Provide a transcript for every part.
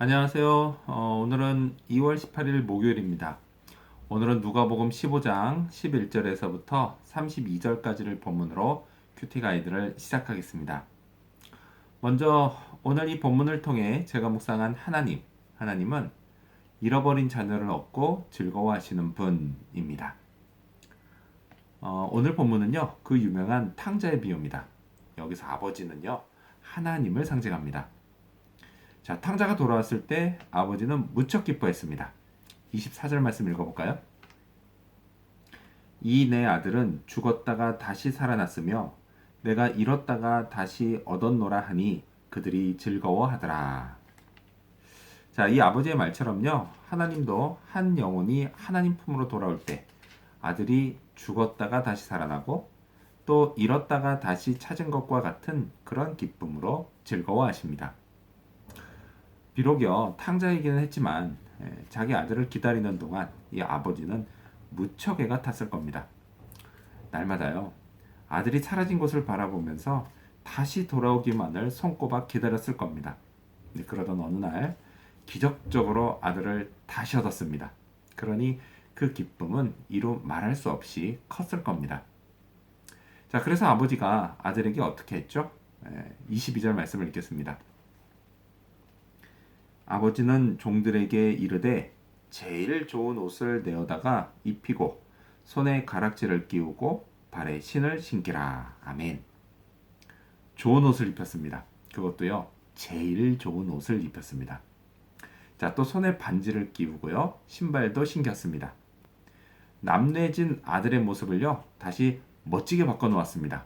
안녕하세요. 어, 오늘은 2월 18일 목요일입니다. 오늘은 누가복음 15장 11절에서부터 32절까지를 본문으로 큐티 가이드를 시작하겠습니다. 먼저 오늘 이 본문을 통해 제가 묵상한 하나님, 하나님은 잃어버린 자녀를 얻고 즐거워하시는 분입니다. 어, 오늘 본문은요, 그 유명한 탕자의 비유입니다. 여기서 아버지는요, 하나님을 상징합니다. 자, 탕자가 돌아왔을 때 아버지는 무척 기뻐했습니다. 24절 말씀 읽어볼까요? 이 내 아들은 죽었다가 다시 살아났으며 내가 잃었다가 다시 얻었노라 하니 그들이 즐거워하더라. 자, 이 아버지의 말처럼요. 하나님도 한 영혼이 하나님 품으로 돌아올 때 아들이 죽었다가 다시 살아나고 또 잃었다가 다시 찾은 것과 같은 그런 기쁨으로 즐거워하십니다. 비록요 탕자이기는 했지만 예, 자기 아들을 기다리는 동안 이 아버지는 무척 애가 탔을 겁니다. 날마다요 아들이 사라진 곳을 바라보면서 다시 돌아오기만을 손꼽아 기다렸을 겁니다. 네, 그러던 어느 날 기적적으로 아들을 다시 얻었습니다. 그러니 그 기쁨은 이루 말할 수 없이 컸을 겁니다. 자, 그래서 아버지가 아들에게 어떻게 했죠? 22절 말씀을 읽겠습니다. 아버지는 종들에게 이르되 제일 좋은 옷을 내어다가 입히고 손에 가락지를 끼우고 발에 신을 신기라. 아멘. 좋은 옷을 입혔습니다. 그것도요. 제일 좋은 옷을 입혔습니다. 자, 또 손에 반지를 끼우고요. 신발도 신겼습니다. 남내진 아들의 모습을요. 다시 멋지게 바꿔 놓았습니다.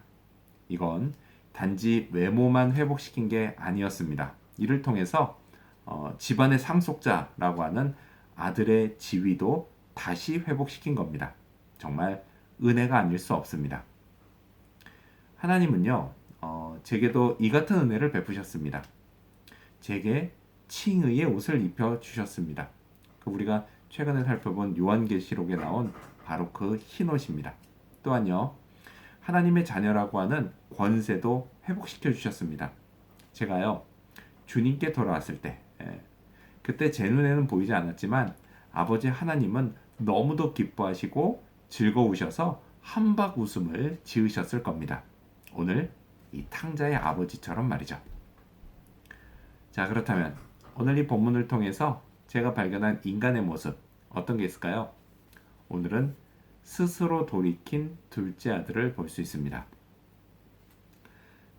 이건 단지 외모만 회복시킨 게 아니었습니다. 이를 통해서 어, 집안의 상속자라고 하는 아들의 지위도 다시 회복시킨 겁니다. 정말 은혜가 아닐 수 없습니다. 하나님은요, 어, 제게도 이 같은 은혜를 베푸셨습니다. 제게 칭의의 옷을 입혀 주셨습니다. 그 우리가 최근에 살펴본 요한계시록에 나온 바로 그 흰 옷입니다. 또한요, 하나님의 자녀라고 하는 권세도 회복시켜 주셨습니다. 제가요, 주님께 돌아왔을 때, 예, 그때 제 눈에는 보이지 않았지만 아버지 하나님은 너무도 기뻐하시고 즐거우셔서 한박 웃음을 지으셨을 겁니다. 오늘 이 탕자의 아버지처럼 말이죠. 자, 그렇다면 오늘 이 본문을 통해서 제가 발견한 인간의 모습 어떤 게 있을까요? 오늘은 스스로 돌이킨 둘째 아들을 볼 수 있습니다.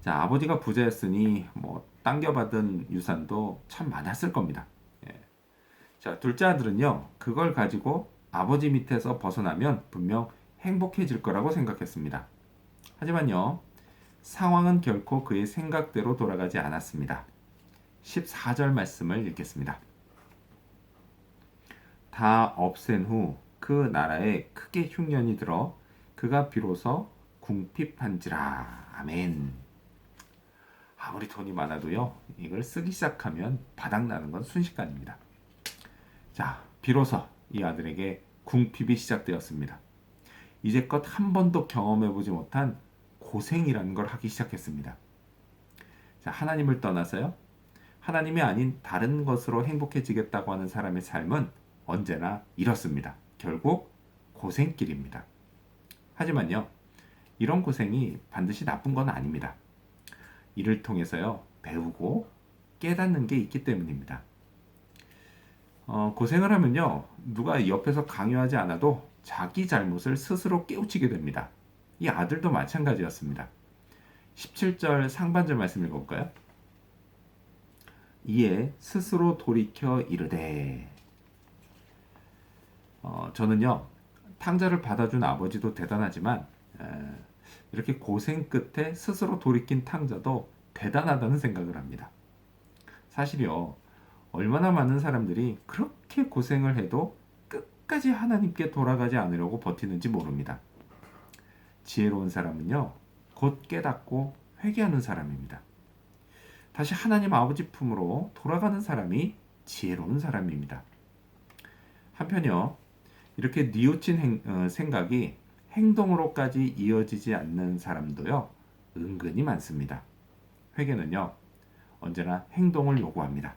자, 아버지가 부자였으니 뭐 당겨받은 유산도 참 많았을 겁니다. 예. 자, 둘째 아들은요, 그걸 가지고 아버지 밑에서 벗어나면 분명 행복해질 거라고 생각했습니다. 하지만요, 상황은 결코 그의 생각대로 돌아가지 않았습니다. 14절 말씀을 읽겠습니다. 다 없앤 후 그 나라에 크게 흉년이 들어 그가 비로소 궁핍한지라. 아멘. 아무리 돈이 많아도요, 이걸 쓰기 시작하면 바닥나는 건 순식간입니다. 자, 비로소 이 아들에게 궁핍이 시작되었습니다. 이제껏 한 번도 경험해보지 못한 고생이라는 걸 하기 시작했습니다. 자, 하나님을 떠나서요, 하나님이 아닌 다른 것으로 행복해지겠다고 하는 사람의 삶은 언제나 이렇습니다. 결국 고생길입니다. 하지만요, 이런 고생이 반드시 나쁜 건 아닙니다. 이를 통해서요, 배우고 깨닫는 게 있기 때문입니다. 어, 고생을 하면요, 누가 옆에서 강요하지 않아도 자기 잘못을 스스로 깨우치게 됩니다. 이 아들도 마찬가지였습니다. 17절 상반절 말씀 읽어볼까요? 이에 스스로 돌이켜 이르되 어, 저는요 탕자를 받아준 아버지도 대단하지만 에, 이렇게 고생 끝에 스스로 돌이킨 탕자도 대단하다는 생각을 합니다. 사실요, 얼마나 많은 사람들이 그렇게 고생을 해도 끝까지 하나님께 돌아가지 않으려고 버티는지 모릅니다. 지혜로운 사람은요, 곧 깨닫고 회개하는 사람입니다. 다시 하나님 아버지 품으로 돌아가는 사람이 지혜로운 사람입니다. 한편요, 이렇게 뉘우친 행, 어, 생각이 행동으로까지 이어지지 않는 사람도요, 은근히 많습니다. 회개는요, 언제나 행동을 요구합니다.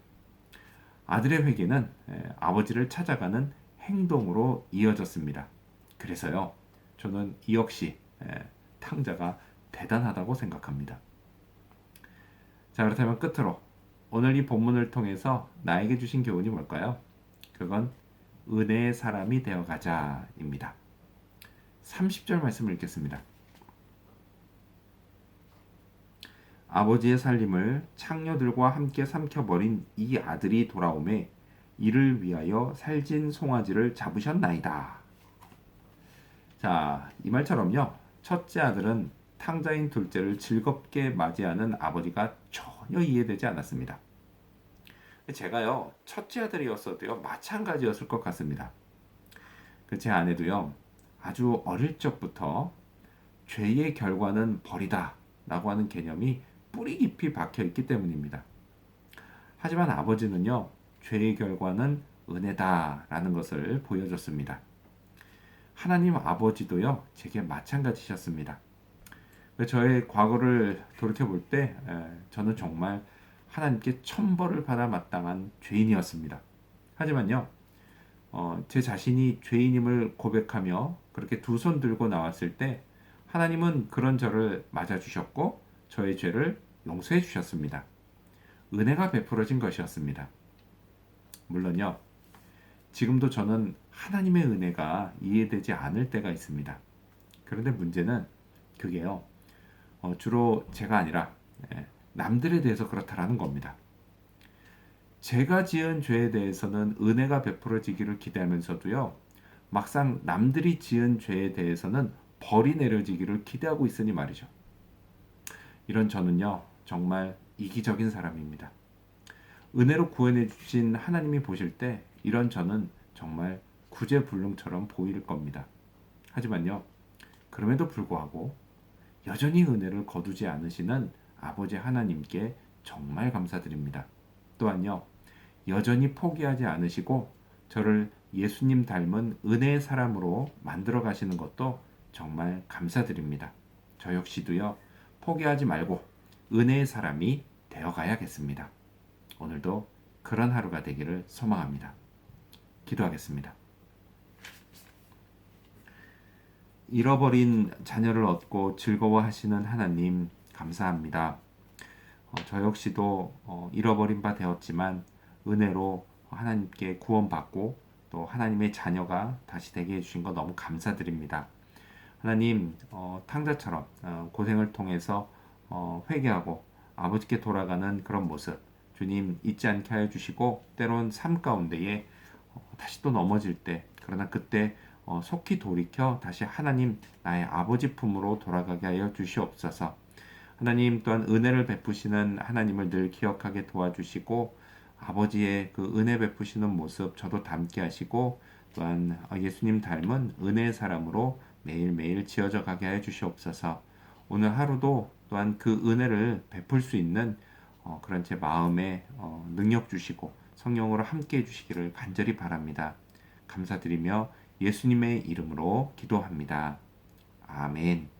아들의 회개는 에, 아버지를 찾아가는 행동으로 이어졌습니다. 그래서요, 저는 이 역시 에, 탕자가 대단하다고 생각합니다. 자, 그렇다면 끝으로 오늘 이 본문을 통해서 나에게 주신 교훈이 뭘까요? 그건 은혜의 사람이 되어 가자입니다. 30절 말씀을 읽겠습니다. 아버지의 살림을 창녀들과 함께 삼켜버린 이 아들이 돌아오매 이를 위하여 살진 송아지를 잡으셨나이다. 자, 이 말처럼요. 첫째 아들은 탕자인 둘째를 즐겁게 맞이하는 아버지가 전혀 이해되지 않았습니다. 제가요, 첫째 아들이었어도요, 마찬가지였을 것 같습니다. 그 제 아내도요, 아주 어릴 적부터 죄의 결과는 벌이다 라고 하는 개념이 뿌리 깊이 박혀 있기 때문입니다. 하지만 아버지는요, 죄의 결과는 은혜다 라는 것을 보여줬습니다. 하나님 아버지도요, 제게 마찬가지셨습니다. 저의 과거를 돌이켜볼 때, 저는 정말 하나님께 천벌을 받아 마땅한 죄인이었습니다. 하지만요, 어, 제 자신이 죄인임을 고백하며 그렇게 두 손 들고 나왔을 때 하나님은 그런 저를 맞아주셨고 저의 죄를 용서해 주셨습니다. 은혜가 베풀어진 것이었습니다. 물론요, 지금도 저는 하나님의 은혜가 이해되지 않을 때가 있습니다. 그런데 문제는 그게요, 어, 주로 제가 아니라 예, 남들에 대해서 그렇다라는 겁니다. 제가 지은 죄에 대해서는 은혜가 베풀어지기를 기대하면서도요, 막상 남들이 지은 죄에 대해서는 벌이 내려지기를 기대하고 있으니 말이죠. 이런 저는요, 정말 이기적인 사람입니다. 은혜로 구원해 주신 하나님이 보실 때 이런 저는 정말 구제불능처럼 보일 겁니다. 하지만요, 그럼에도 불구하고 여전히 은혜를 거두지 않으시는 아버지 하나님께 정말 감사드립니다. 또한요, 여전히 포기하지 않으시고 저를 예수님 닮은 은혜의 사람으로 만들어 가시는 것도 정말 감사드립니다. 저 역시도요, 포기하지 말고 은혜의 사람이 되어 가야겠습니다. 오늘도 그런 하루가 되기를 소망합니다. 기도하겠습니다. 잃어버린 자녀를 얻고 즐거워하시는 하나님, 감사합니다. 어, 저 역시도 어, 잃어버린 바 되었지만 은혜로 하나님께 구원받고 또 하나님의 자녀가 다시 되게 해주신 것 너무 감사드립니다. 하나님 어, 탕자처럼 어, 고생을 통해서 어, 회개하고 아버지께 돌아가는 그런 모습 주님 잊지 않게 하여 주시고 때론 삶 가운데에 어, 다시 또 넘어질 때 그러나 그때 어, 속히 돌이켜 다시 하나님 나의 아버지 품으로 돌아가게 하여 주시옵소서. 하나님 또한 은혜를 베푸시는 하나님을 늘 기억하게 도와주시고 아버지의 그 은혜 베푸시는 모습 저도 닮게 하시고 또한 예수님 닮은 은혜의 사람으로 매일매일 지어져 가게 해 주시옵소서. 오늘 하루도 또한 그 은혜를 베풀 수 있는 어, 그런 제 마음에 어, 능력 주시고 성령으로 함께 해 주시기를 간절히 바랍니다. 감사드리며 예수님의 이름으로 기도합니다. 아멘.